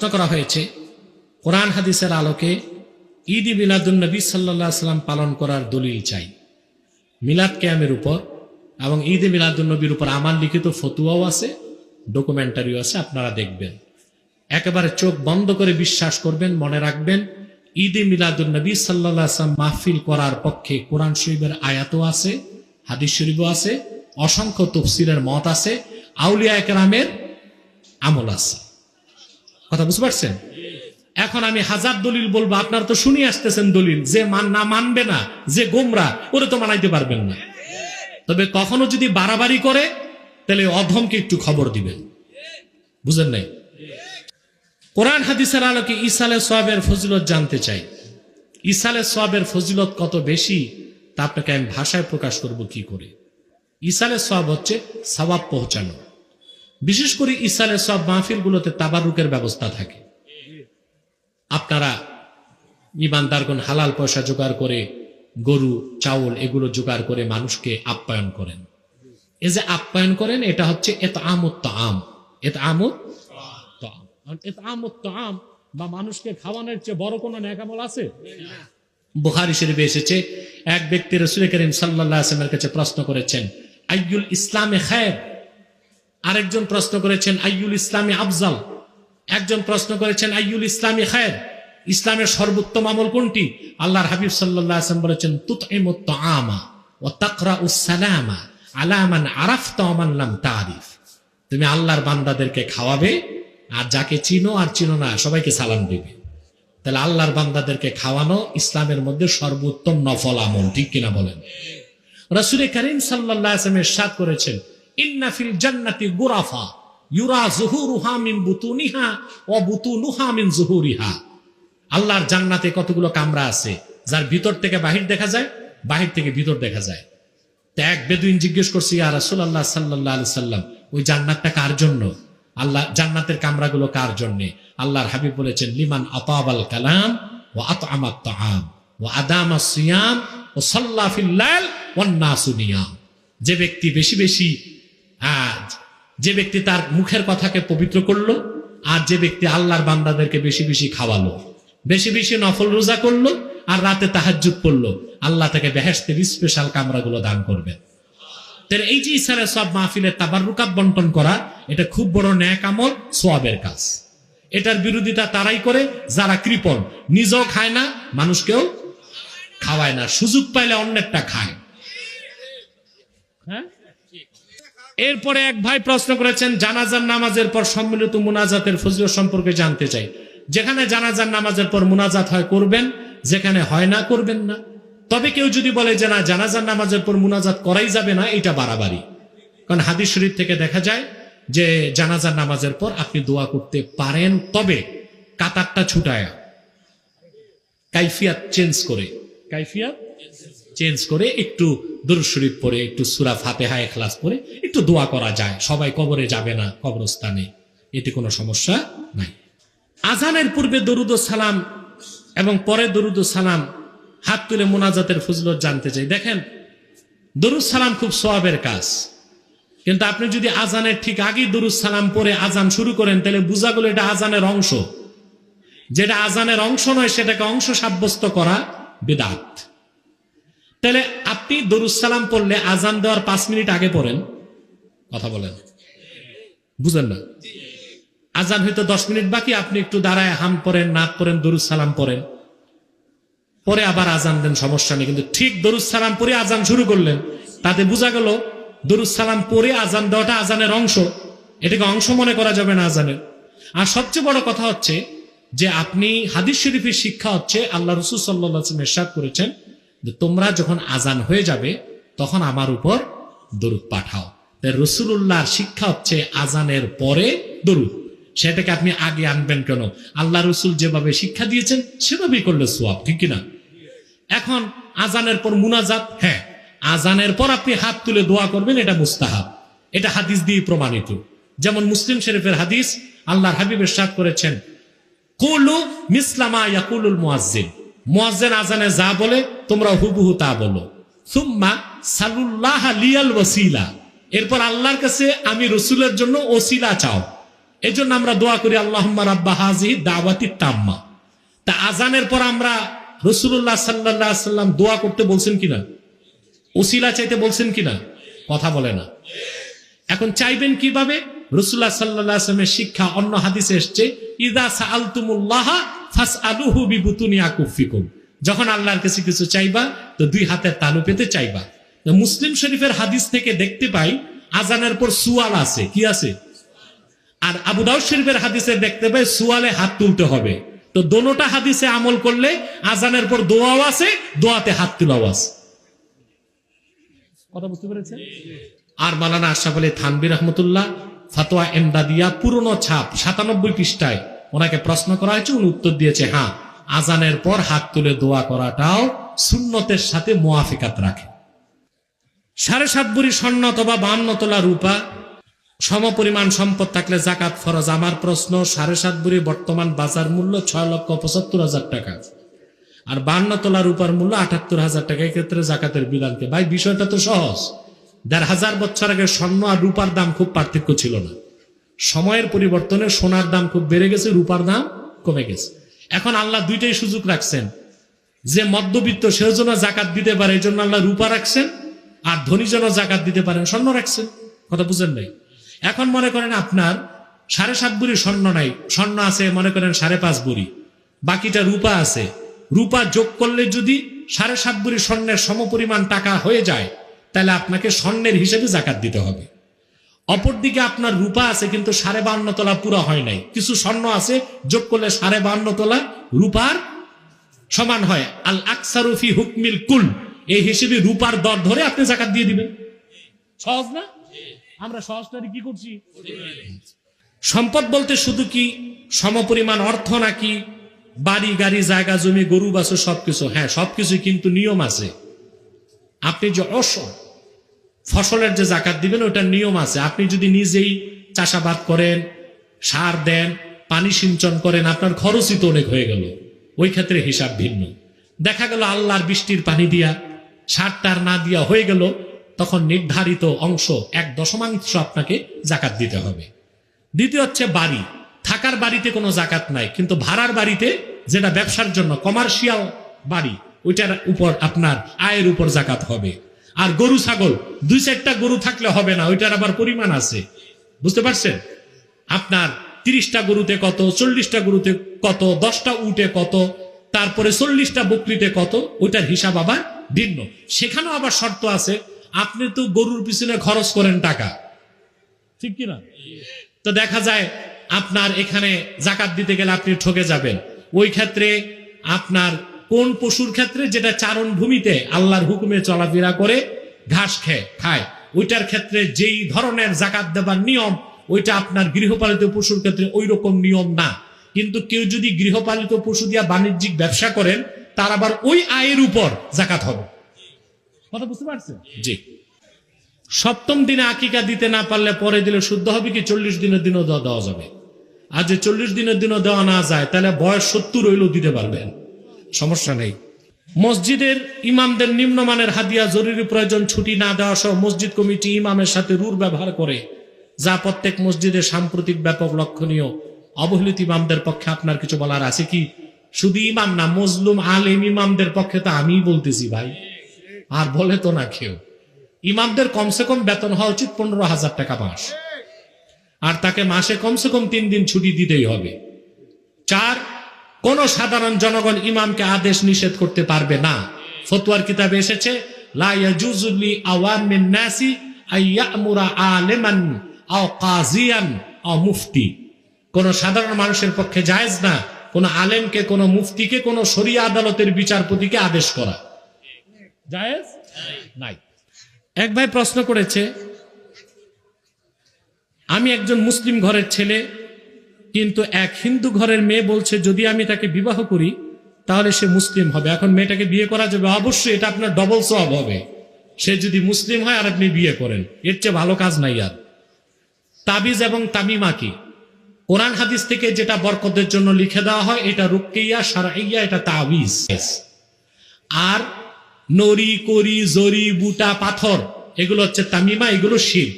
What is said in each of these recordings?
প্রশ্ন করা হয়েছে, কোরআন হাদিসের আলোকে ঈদ মিলাদুল নবী সাল্লাহ সাল্লাম পালন করার দলিল চাই। মিলাদ ক্যামের উপর এবং ঈদ মিলাদুল নবীর উপর আমার লিখিত ফতুয়াও আছে, ডকুমেন্টারিও আছে, আপনারা দেখবেন। একেবারে চোখ বন্ধ করে বিশ্বাস করবেন, মনে রাখবেন, ঈদে মিলাদুল নবী সাল্লাহ আসলাম মাহফিল করার পক্ষে কোরআন শরীফের আয়াতও আছে, হাদিস শরীফও আছে, অসংখ্য তফসিলের মত আছে আউলিয়া একরামের আমল আছে। কথা বুঝতে পারছেন? এখন আমি হাজার দলিল বলব, আপনার তো শুনি আসতেছেন দলিল, যে মান না মানবে না, যে গোমরা, ওরে তো মানাইতে পারবেন না। তবে কখনো যদি বাড়াবাড়ি করে, তাহলে অধমকে একটু খবর দিবেন। বুঝেন নাই? কোরআন হাদিসের আলোকে ইসালে সোয়াবের ফজিলত জানতে চাই। ইসালে সোয়াবের ফজিলত কত বেশি, তা আপনাকে আমি ভাষায় প্রকাশ করব কি করে। ইসালে সোয়াব হচ্ছে সবাব পৌঁছানো। বিশেষ করে ইসালে সব মাহফিলগুলোতে তাবারুকের ব্যবস্থা থাকে। আপনারা ইমান ইমানদারগণ হালাল পয়সা জোগাড় করে, গরু, চাউল এগুলো জোগাড় করে মানুষকে আপ্যায়ন করেন। এ যে আপ্যায়ন করেন, এটা হচ্ছে এত আমত আম এত আমত এত আমত আম বা মানুষকে খাওয়ানোর চেয়ে বড় কোনো ন্যাকামল আছে? বুখারি শরীফে এসেছে, এক ব্যক্তি রসুল করিম সাল্লাহ আসলামের কাছে প্রশ্ন করেছেন, আইয়ুল ইসলামে খায়ের? আরেকজন প্রশ্ন করেছেন, আইয়ুল ইসলামী আফজাল? একজন প্রশ্ন করেছেন, আইয়ুল ইসলামী খায়ের? ইসলামের সর্বোত্তম আমল কোনটি? আল্লাহর হাবিব সাল্লাহ আসলাম বলেছেন তুত আমা ও তাকরা উসালামা আলামান আরাফ তামান্লাম তারিফ তুমি আল্লাহর বান্দাদেরকে খাওয়াবে, আর যাকে চিনো আর চিনো না, সবাইকে সালাম দেবে। তাহলে আল্লাহর বান্দাদেরকে খাওয়ানো ইসলামের মধ্যে সর্বোত্তম নফল আমল, ঠিক কিনা বলেন? রসুল করিম সাল্লাহ আসলামের সাত করেছেন ইন্নাফিল ইউরা বুতুনিহা ও আল্লাহর জান্নাতে কতগুলো কামরা আছে, যার ভিতর থেকে বাহির দেখা যায়, বাহির থেকে ভিতর দেখা যায়। তা এক বেদুইন জিজ্ঞেস করছি, ইয়া রাসূলুল্লাহ সাল্লাল্লাহু আলাইহি সাল্লাম, ওই জান্নাতটা কার জন্য? আল্লাহ, জান্নাতের কামরাগুলো কার জন্য? আল্লাহর হাবিব বলেছেন, লিমান আতাবাল কালাম ও আতআমাত তাআম ও আদামা সিয়াম ও সাল্লা ফিল লাইল ওয়ান নাসু যে ব্যক্তি বেশি বেশি হ্যাঁ, যে ব্যক্তি তার মুখের কথাকে পবিত্র করল আর যে ব্যক্তি আল্লাহর বান্দাদেরকে বেশি বেশি খাওয়ালো বেশি বেশি নফল রোজা করল আর রাতে তাহাজ্জুদ পড়ল আল্লাহ তাকে বেহেস্তের স্পেশাল কামরাগুলো দান করবেন। তাহলে এই যে ইসারে সব মাহফিলের তাবারুকাত বন্টন করা এটা খুব বড় ন্যাক আমল সোয়াবের কাজ। এটার বিরোধিতা তারাই করে যারা কৃপণ নিজেও খায় না মানুষকেও খাওয়ায় না সুযোগ পাইলে অন্যেরটা খায়। হ্যাঁ? এরপরে এক ভাই প্রশ্ন করেছেন, জানাজার নামাজের পর সম্মিলিত মুনাজাতের ফজিলত সম্পর্কে জানতে চাই। যেখানে জানাজার নামাজের পর মুনাজাত হয়, করবেন? যেখানে হয় না, করবেন না। তবে কেউ যদি বলে যে, না, জানাজার নামাজের পর মুনাজাত করাই যাবে না, এটা বাড়াবাড়ি। কারণ হাদিস শরীফ থেকে দেখা যায় যে, জানাজার নামাজের পর আপনি দোয়া করতে পারেন, তবে কাতারটা ছুটায়া, কাইফিয়াত চেঞ্জ করে। কাইফিয়াত? চেঞ্জ করে একটু দুরুদ শরীফ পরে একটু সুরা ফাতেহা এখলাস পরে একটু দোয়া করা যায়। সবাই কবরে যাবে না, কবরস্থানে। এতে কোনো সমস্যা নাই। আজানের পূর্বে দরুদ সালাম এবং পরে দরুদ সালাম, হাত তুলে মোনাজাতের ফজলত জানতে চাই। দেখেন, দরুদ সালাম খুব সোয়াবের কাজ। কিন্তু আপনি যদি আজানের ঠিক আগেই দরুদ সালাম পরে আজান শুরু করেন, তাহলে বুঝা গেল এটা আজানের অংশ। যেটা আজানের অংশ নয়, সেটাকে অংশ সাব্যস্ত করা বেদাত। তাহলে আপনি দরুদ সালাম পড়লে আজান দেওয়ার পাঁচ মিনিট আগে পড়েন। কথা বলেন। বুঝেন না? আজান হয়তো দশ মিনিট বাকি, আপনি একটু দাঁড়ায় হাম পড়েন, নাক পড়েন, দরুদ সালাম পড়েন। পরে আবার আজান দেন, সমস্যা নেই। কিন্তু ঠিক দরুদ সালাম পরে আজান শুরু করলেন। তাতে বোঝা গেল সালাম পরে আজান দেওয়াটা আজানের অংশ। এটাকে অংশ মনে করা যাবে না আজানের আর সবচেয়ে বড় কথা হচ্ছে যে, আপনি হাদিস শরীফের শিক্ষা হচ্ছে, আল্লাহ রসুল এরশাদ করেছেন যে তোমরা যখন আজান হয়ে যাবে, তখন আমার উপর দরুদ পাঠাও। রসুল্লাহর শিক্ষা হচ্ছে আজানের পরে দরুদ। সেটাকে আপনি আগে আনবেন কেন? আল্লাহ রসুল যেভাবে শিক্ষা দিয়েছেন, সেভাবেই করলে সোয়াব ঠিক কিনা? এখন আজানের পর মুনাজাত হ্যাঁ আজানের পর আপনি হাত তুলে দোয়া করবেন, এটা মুস্তাহাব। এটা হাদিস দিয়ে প্রমাণিত। যেমন মুসলিম শরীফের হাদিস, আল্লাহর হাবিবের সাদ করেছেন, কুলু মিসলামা ইয়াকুলুল মুয়াজ্জিন মুয়াজ্জিন আজানে যা বলে, তোমরা হুবহু তা বলো। সুম্মা সালুল্লাহ লিয়াল ওয়াসিলা। এরপর আল্লাহর কাছে আমি রসুলের জন্য ওসিলা চাও। এই জন্য আমরা দোয়া করি আল্লাহ রাব্বা হাজি দাওয়াতি তাম্মা। তা আজানের পর আমরা রসুল্লাহ সাল্লাহ সাল্লাম দোয়া করতে বলছেন কিনা? ওসিলা চাইতে বলছেন কিনা? কথা বলে না। এখন চাইবেন কীভাবে? রসুল্লাহ সাল্লামের শিক্ষা অন্য হাদিসে এসছে, ইদা সাআলতুমুল্লাহ যখন আল্লাহর কাছে কিছু চাইবা, তো দুই হাতের তালু পেতে চাইবা। মুসলিম শরীফের হাদিস থেকে দেখতে পাই, আজানের পর সুয়াল আছে। কি আছে? আর আবু দাউদ শরীফের হাদিসে দেখতে পাই, সুয়ালে হাত তুলতে হবে। তো দোনোটা হাদিসে আমল করলে আজানের পর দোয়াও আছে, দোয়াতে হাত তোলাও আছে। কথা বুঝতে পেরেছেন? আর মালানা আশরাফ আলী থানবি রহমতুল্লাহ, ফাতোয়া এমদাদিয়া, পুরনো ছাপ, সাতানব্বই পৃষ্ঠায় ওনাকে প্রশ্ন করা হয়েছে, উনি উত্তর দিয়েছে হ্যাঁ আজানের পর হাত তুলে দোয়া করাটাও সুন্নতের সাথে মোয়াফিকাত রাখে। সাড়ে সাত বুড়ি স্বর্ণ বান্ন তোলা রূপা, সমপরিমাণ সম্পদ থাকলে জাকাত ফরজ। আমার প্রশ্ন, সাড়ে সাত বুড়ি বর্তমান বাজার মূল্য ছয় লক্ষ পঁচাত্তর হাজার টাকা। আর বান্ন তোলা রূপার মূল্য আটাত্তর হাজার টাকা। ক্ষেত্রে জাকাতের বিধানকে। ভাই, বিষয়টা তো সহজ। দেড় হাজার বছর আগে স্বর্ণ আর রূপার দাম খুব পার্থক্য ছিল না। সময়ের পরিবর্তনে সোনার দাম খুব বেড়ে গেছে, রূপার দাম কমে গেছে। এখন আল্লাহ দুইটাই সুযোগ রাখছেন। যে মধ্যবিত্ত সেও যেন জাকাত দিতে পারে, এই জন্য আল্লাহ রূপা রাখছেন, আর ধনী যেন জাকাত দিতে পারেন স্বর্ণ রাখছেন। কথা বুঝেন নাই? এখন মনে করেন আপনার সাড়ে সাত বুড়ি স্বর্ণ নাই, স্বর্ণ আছে, মনে করেন সাড়ে পাঁচ বুড়ি। বাকিটা রূপা আছে। রূপা যোগ করলে যদি সাড়ে সাত বুড়ি স্বর্ণের সমপরিমাণ টাকা হয়ে যায়, তাহলে আপনাকে স্বর্ণের হিসেবে জাকাত দিতে হবে। অপরদিকে আপনার রূপা আছে, কিন্তু সাড়ে বান্ন তোলা পুরো হয় নাই। কিছু স্বর্ণ আছে, যোগ করলে সাড়ে বান্ন তোলা রূপার সমান হয়। আল আকসারুফি হুকমিল কুল। এই হিসেবে রূপার দর ধরে আপনি জাকাত দিয়ে দিবেন। সহজ না? আমরা সহজটারি কি করছি? সম্পদ বলতে শুধু কি সমপরিমাণ অর্থ নাকি বাড়ি, গাড়ি, জায়গা, জমি, গরু বাছু সবকিছু? হ্যাঁ সবকিছু কিন্তু নিয়ম আছে। আপনি যে অস ফসলের যে জাকাত দিবেন, ওটার নিয়ম আছে। আপনি যদি নিজেই চাষাবাদ করেন, সার দেন, পানি সিঞ্চন করেন, আপনার খরচই তো অনেক হয়ে গেল। ওই ক্ষেত্রে হিসাব ভিন্ন। দেখা গেল আল্লাহর বৃষ্টির পানি দিয়া, সার টার না দিয়া হয়ে গেল, তখন নির্ধারিত অংশ এক দশমাংশ আপনাকে জাকাত দিতে হবে। দ্বিতীয় হচ্ছে বাড়ি। থাকার বাড়িতে কোনো জাকাত নাই, কিন্তু ভাড়ার বাড়িতে যেটা ব্যবসার জন্য, কমার্শিয়াল বাড়ি, ওইটার উপর আপনার আয়ের উপর জাকাত হবে। আর গরু, ছাগল, দুই চারটা গরু থাকলে হবে না, ওইটার আবার পরিমাণ আছে। বুঝতে পারছেন? আপনার তিরিশটা গরুতে কত, চল্লিশটা গরুতে কত, দশটা উটে কত, তারপরে চল্লিশটা বকরিতে কত, ওইটার হিসাব আবার ভিন্ন। সেখানেও আবার শর্ত আছে, আপনি তো গরুর পিছনে খরচ করেন টাকা। ঠিক কিনা? তো দেখা যায়, আপনার এখানে জাকাত দিতে গেলে আপনি ঠকে যাবেন। ওই ক্ষেত্রে আপনার কোন পশুর ক্ষেত্রে যেটা চারণ ভূমিতে আল্লাহর হুকুমে চলাফেরা করে? ঘাস খেয়ে খায়। ওইটার ক্ষেত্রে যেই ধরনের জাকাত দেবার নিয়ম ওইটা আপনার গৃহপালিত পশুর ক্ষেত্রে ওই রকম নিয়ম না। কিন্তু কেউ যদি গৃহপালিত পশু দিয়া বাণিজ্যিক ব্যবসা করেন তার আবার ওই আয়ের উপর জাকাত হবে। কথা বুঝতে পারছেন? জি। সপ্তম দিনে আকিকা দিতে না পারলে পরে দিলে শুদ্ধ হবে কি চল্লিশ দিনের দিনও দেওয়া দেওয়া যাবে? আর যে চল্লিশ দিনের দিনও দেওয়া না যায় তাহলে বয়স সত্তর হইলেও দিতে পারবেন। সমস্যা নেই। মসজিদের ইমামদের নিম্নমানের হাদিয়া জরুরি প্রয়োজন ছুটি না দেওয়া সহ মসজিদ কমিটি ইমামের সাথে রুর ব্যবহার করে, যা প্রত্যেক মসজিদে সাম্প্রতিক ব্যাপক লক্ষণীয়। অবহেলিত ইমামদের পক্ষে আপনার কিছু বলার আছে কি? শুধু ইমাম না, মজলুম, আলেম ইমামদের পক্ষে তো আমিই বলতেছি ভাই। আর বলে তো না কেউ। ইমামদের কমসে কম বেতন হওয়া উচিত পনেরো হাজার টাকা মাস। আর তাকে মাসে কমসে কম তিন দিন ছুটি দিতেই হবে। চার কোন সাধারণ জনগণ ইমামকে আদেশ নিষেধ করতে পারবে না। ফতুয়ার কিতাবে এসেছে কোন সাধারণ মানুষের পক্ষে জায়েজ না, কোন আলেমকে, কোন মুফতিকে, কোন শরিয়া আদালতের বিচারপতিকে আদেশ করা। নাই। এক ভাই প্রশ্ন করেছে, আমি একজন মুসলিম ঘরের ছেলে কিন্তু এক হিন্দু ঘরের মেয়ে বলছে, যদি আমি তাকে বিবাহ করি, তাহলে সে মুসলিম হবে। এখন মেয়েটাকে বিয়ে করা যাবে। অবশ্যই এটা আপনার ডবল সব হবে। সে যদি মুসলিম হয় আর আপনি বিয়ে করেন। এর চেয়ে ভালো কাজ নাই আর। তাবিজ এবং তামিমা কি? কোরআন হাদিস থেকে যেটা বরকতের জন্য লিখে দেওয়া হয়, এটা রুক্কেইয়া সারাইয়া এটা তাবিজ। আর নরি করি জরি বুটা, পাথর, এগুলো হচ্ছে তামিমা, এগুলো শির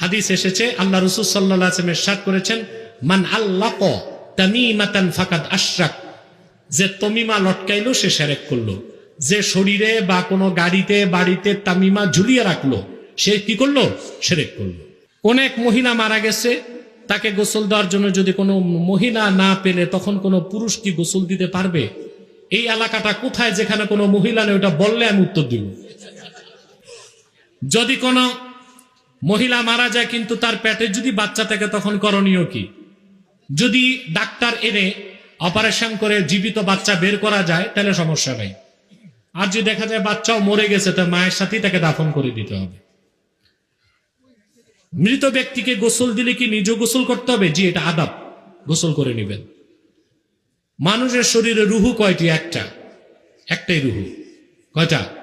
হাদিস এসেছে, আল্লাহ রসুল সাল্লাহ সাদ করেছেন মান আল্লাহ তামিমাতান ফাকাদ আশরাক। যে তমিমা লটকাইলো, সে সেরেক করল। যে শরীরে বা কোনো গাড়িতে, বাড়িতে তামিমা ঝুলিয়ে রাখল, সে কি করল? সেরেক করল। অনেক মহিলা মারা গেছে। তাকে গোসল দেওয়ার জন্য যদি কোনো মহিলা না পেলে, তখন কোনো পুরুষ কি গোসল দিতে পারবে? এই এলাকাটা কোথায় যেখানে কোনো মহিলা নেই, ওটা বললে আমি উত্তর দিব। যদি কোনো মহিলা মারা যায়, কিন্তু তার পেটে যদি বাচ্চা থাকে, তখন করণীয় কি? যদি ডাক্তার এনে অপারেশন করে জীবিত বাচ্চা বের করা যায়, তাহলে সমস্যা নাই। আর যদি দেখা যায় বাচ্চাও মরে গেছে, তো মায়ের সাথেই তাকে দাফন করে দিতে হবে। মৃত ব্যক্তিকে গোসল দিলে কি নিজ গোসল করতে হবে? জি, এটা আদাব। গোসল করে নেবেন। মানুষের শরীরে রুহু কয়টি? একটা। একটাই রুহু। কয়টা?